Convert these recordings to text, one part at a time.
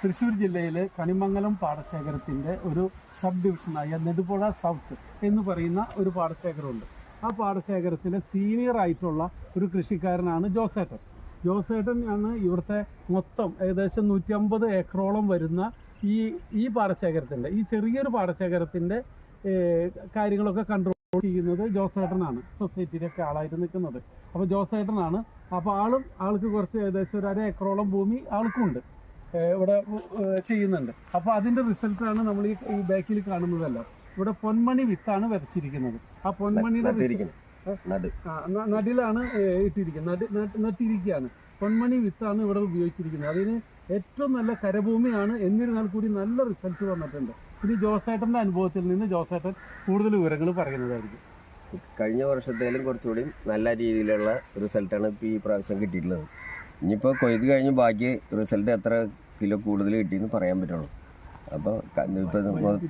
തൃശ്ശൂർ ജില്ലയിലെ കണിമംഗലം പാടശേഖരത്തിന്റെ ഒരു sub ഡിവിഷനായ Nedupuzha south എന്ന് പറയുന്ന ഒരു പാടശേഖരമുണ്ട്. ആ പാടശേഖരത്തിലെ സീനിയർ ആയിട്ടുള്ള ഒരു കൃഷിക്കാരനാണ് ജോസേട്ടൻ. ജോസേട്ടൻ ആണ് ഇവിടുത്തെ മൊത്തം ഏകദേശം നൂറ്റി അമ്പത് ഏക്കറോളം വരുന്ന ഈ ഈ പാടശേഖരത്തിന്റെ ഈ ചെറിയൊരു പാടശേഖരത്തിന്റെ കാര്യങ്ങളൊക്കെ കൺട്രോൾ ചെയ്യുന്നത് ജോസേട്ടനാണ് സൊസൈറ്റിയിലൊക്കെ ആളായിട്ട് നിൽക്കുന്നത്. അപ്പോൾ ജോസേട്ടനാണ് അപ്പോൾ ആളും ആൾക്ക് കുറച്ച് ഏകദേശം ഒരു അര ഏക്കറോളം ഭൂമി ആൾക്കുണ്ട്. ഇവിടെ ചെയ്യുന്നുണ്ട്. അപ്പോൾ അതിന്റെ റിസൾട്ടാണ് നമ്മൾ ഈ ബാക്കിൽ കാണുന്നതല്ല. ഇവിടെ പൊന്മണി വിത്താണ് വിതച്ചിരിക്കുന്നത് ആ പൊന്മണിയുടെ നടിലാണ് ഇട്ടിരിക്കുന്നത്. നടി നട്ട് നട്ടിരിക്കുകയാണ്. പൊന്മണി വിത്താണ് ഇവിടെ ഉപയോഗിച്ചിരിക്കുന്നത്. അതിന് ഏറ്റവും നല്ല കരഭൂമിയാണ്. എന്നിരുന്നാൽ കൂടി നല്ല റിസൾട്ട് വന്നിട്ടുണ്ട്. ഇനി ജോസേട്ടന്റെ അനുഭവത്തിൽ നിന്ന് ജോസേട്ടൻ കൂടുതൽ വിവരങ്ങൾ പറയുന്നതായിരിക്കും. കഴിഞ്ഞ വർഷത്തേലും കുറച്ചുകൂടി നല്ല രീതിയിലുള്ള റിസൾട്ടാണ് ഇപ്പോൾ ഈ പ്രാവശ്യം കിട്ടിയിട്ടുള്ളത്. ഇനിയിപ്പോൾ കൊയ്ത് കഴിഞ്ഞ് ബാക്കി റിസൾട്ട് എത്ര കിലോ കൂടുതൽ കിട്ടിയെന്ന് പറയാൻ പറ്റുള്ളൂ. അപ്പോൾ ഇപ്പോൾ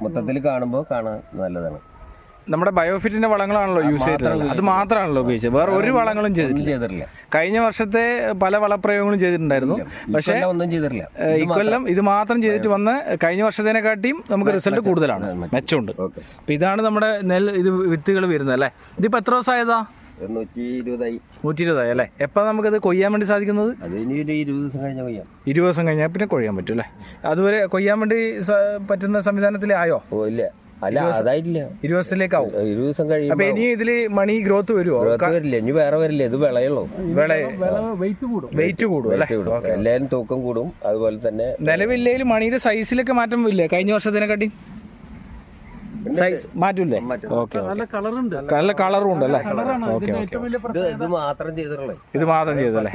മൊത്തത്തിൽ കാണുമ്പോൾ കാണാൻ നല്ലതാണ്. നമ്മുടെ ബയോഫിറ്റിന്റെ വളങ്ങളാണല്ലോ യൂസ് ചെയ്തിട്ടുള്ളത്. അത് മാത്രമാണല്ലോ ഉപയോഗിച്ചത്. വേറെ ഒരു വളങ്ങളും ചെയ്തിട്ടില്ല. കഴിഞ്ഞ വർഷത്തെ പല വളപ്രയോഗങ്ങളും ചെയ്തിട്ടുണ്ടായിരുന്നു. പക്ഷേ ഇക്കൊല്ലം ഒന്നും ചെയ്തിട്ടില്ല. ഇക്കൊല്ലം ഇത് മാത്രം ചെയ്തിട്ട് വന്ന് കഴിഞ്ഞ വർഷത്തേനെക്കാട്ടിയും നമുക്ക് റിസൾട്ട് കൂടുതലാണ്. മെച്ചമുണ്ട്. അപ്പൊ ഇതാണ് നമ്മുടെ നെൽ ഇത് വിത്തുകൾ വരുന്നത് അല്ലേ? ഇതിപ്പോ എത്ര ദിവസമായതാ? നൂറ്റി ഇരുപതായി നൂറ്റി ഇരുപതായി അല്ലേ? എപ്പോൾ നമുക്കത് കൊയ്യാൻ വേണ്ടി സാധിക്കുന്നത്? അത് ഇനി ഒരു ഇരുപത് ദിവസം കഴിഞ്ഞാൽ കൊയ്യാം. ഇരുപത് ദിവസം കഴിഞ്ഞാൽ പിന്നെ കൊയ്യാൻ പറ്റും അല്ലേ? അതുവരെ കൊയ്യാൻ വേണ്ടി സ- പറ്റുന്ന സംവിധാനത്തിൽ ആയോ? ഓ ഇല്ല. അല്ല അതായിട്ടില്ല. ഇരുപത് ദിവസത്തിലേക്കാവും. ഇരുപത് ദിവസം അപ്പൊ കഴിയുമ്പോൾ ഇനി ഇതിൽ മണി ഗ്രോത്ത് വരുമോ ഗ്രോത്ത് വരില്ല. ഇനി വേറെ വരില്ല. ഇത് വിളയുള്ളൂ. വിള വില വെയിറ്റ് കൂടും. വെയിറ്റ് കൂടും അല്ലേ? വെയിറ്റ് കൂടും. എല്ലാവരും തൂക്കം കൂടും. അതുപോലെ തന്നെ നിലവില്ലെങ്കിൽ മണിയുടെ സൈസിലൊക്കെ മാറ്റം ഇല്ലേ കഴിഞ്ഞ വർഷത്തിനെക്കാട്ടി? സൈസ് മാറ്റൂലേ. മാറ്റും. ഓക്കെ നല്ല കളറുണ്ട്. നല്ല കളറും ഉണ്ട് അല്ലേ? കളറാണ്. ഓക്കെ ഇത് മാത്രം ചെയ്തിട്ടുള്ളൂ. ഇത് മാത്രം ചെയ്തല്ലേ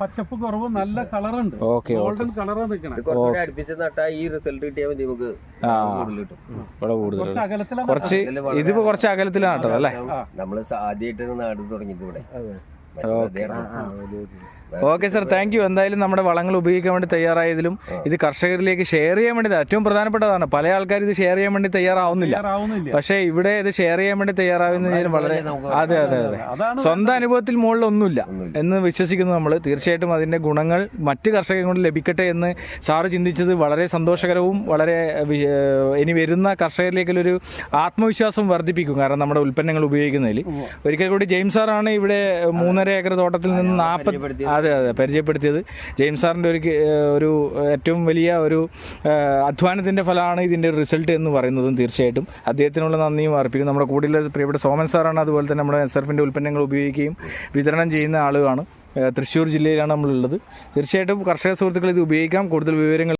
പച്ചപ്പ് കുറവ് നല്ല കളറുണ്ട്. ഓക്കെ ഗോൾഡൻ കളറാണ് നിൽക്കണം ഇത് കുറച്ചുകൂടി അടുപ്പിച്ച് നട്ടാ ഈ റിസൾട്ട് കിട്ടിയാൽ മതി നമുക്ക് ആ കൂടുതൽ കിട്ടും. ഇവിടെ കൂടുതൽ കുറച്ച് ഇതിപ്പോ കുറച്ച് അകലത്തിലാണ് കേട്ടത് അല്ലേ? നമ്മൾ ആദ്യമായിട്ട് നാട് തുടങ്ങിയത് ഇവിടെ. ഓക്കെ. സർ താങ്ക് യു എന്തായാലും നമ്മുടെ വളങ്ങൾ ഉപയോഗിക്കാൻ വേണ്ടി തയ്യാറായതിലും ഇത് കർഷകരിലേക്ക് ഷെയർ ചെയ്യാൻ വേണ്ടി ഏറ്റവും പ്രധാനപ്പെട്ടതാണ്. പല ആൾക്കാർ ഇത് ഷെയർ ചെയ്യാൻ വേണ്ടി തയ്യാറാവുന്നില്ല. പക്ഷേ ഇവിടെ ഇത് ഷെയർ ചെയ്യാൻ വേണ്ടി തയ്യാറാവുന്നതിന് വളരെ അതെ അതെ അതെ. അതാണ് സ്വന്തം അനുഭവത്തിൽ മുകളിൽ ഒന്നുമില്ല. എന്ന് വിശ്വസിക്കുന്നു നമ്മൾ തീർച്ചയായിട്ടും അതിന്റെ ഗുണങ്ങൾ മറ്റ് കർഷകരെ കൊണ്ട് ലഭിക്കട്ടെ എന്ന് സാറ് ചിന്തിച്ചത് വളരെ സന്തോഷകരവും വളരെ ഇനി വരുന്ന കർഷകരിലേക്കുള്ളൊരു ആത്മവിശ്വാസം വർദ്ധിപ്പിക്കും. കാരണം നമ്മുടെ ഉൽപ്പന്നങ്ങൾ ഉപയോഗിക്കുന്നതിൽ. ഒരിക്കൽ കൂടി ജെയിംസ് സാറാണ് ഇവിടെ മൂന്നര ഏക്കർ തോട്ടത്തിൽ നിന്ന് നാൽപ്പത്തി അതെ അതെ പരിചയപ്പെടുത്തിയത്. ജെയിംസ് സാറിന്റെ ഒരു ഒരു ഏറ്റവും വലിയ ഒരു അധ്വാനത്തിന്റെ ഫലമാണ് ഇതിന്റെ ഒരു റിസൾട്ട് എന്ന് പറയുന്നതും തീർച്ചയായിട്ടും. അദ്ദേഹത്തിനുള്ള നന്ദിയും അർപ്പിക്കും നമ്മുടെ കൂടുതൽ പ്രിയപ്പെട്ട സോമൻ സാറാണ് അതുപോലെ തന്നെ നമ്മുടെ എസ് എഫിന്റെ ഉൽപ്പന്നങ്ങൾ ഉപയോഗിക്കുകയും വിതരണം ചെയ്യുന്ന ഏഹ് തൃശ്ശൂർ ജില്ലയിലാണ് നമ്മളുള്ളത്. തീർച്ചയായിട്ടും കർഷക സുഹൃത്തുക്കൾ ഇത് ഉപയോഗിക്കാം. കൂടുതൽ വിവരങ്ങൾ